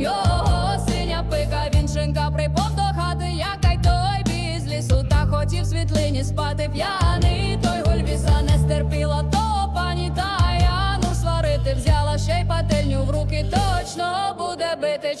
його синя пика, він шинка припов до хати, як й той біз лісу, та хотів світлині спати п'яний. Той гульвіса не стерпіла, то пані та Яну сварити взяла ще й пательню в руки, точно буде бити.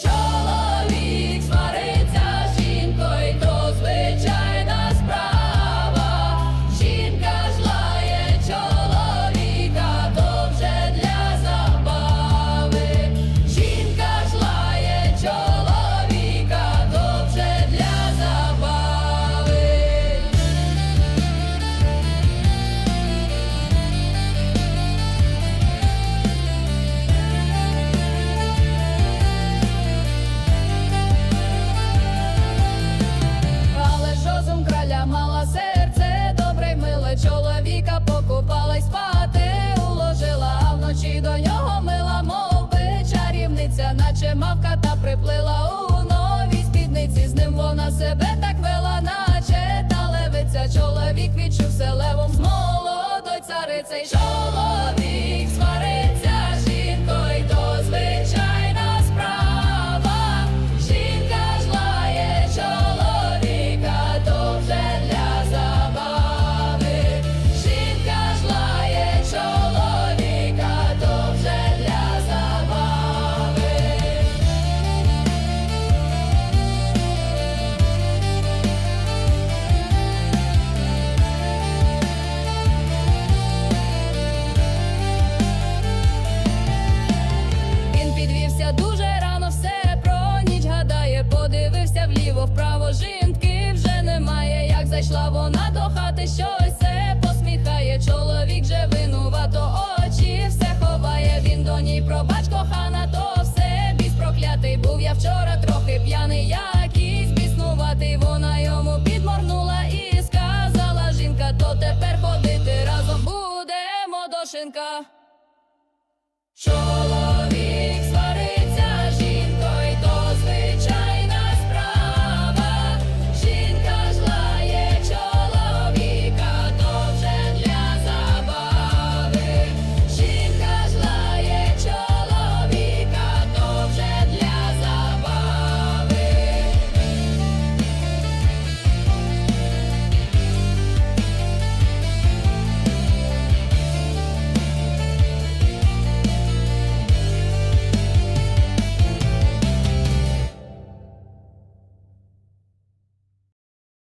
Чоловік селевом з молодой царицей. Чоловік вона до хати, щось посміхає. Чоловік же винувато очі все ховає. Він до ній пробач, кохана, то все біс проклятий. Був я вчора трохи п'яний, якийсь біснуватий. Вона йому підморгнула і сказала жінка, то тепер ходити разом будемо до шинка.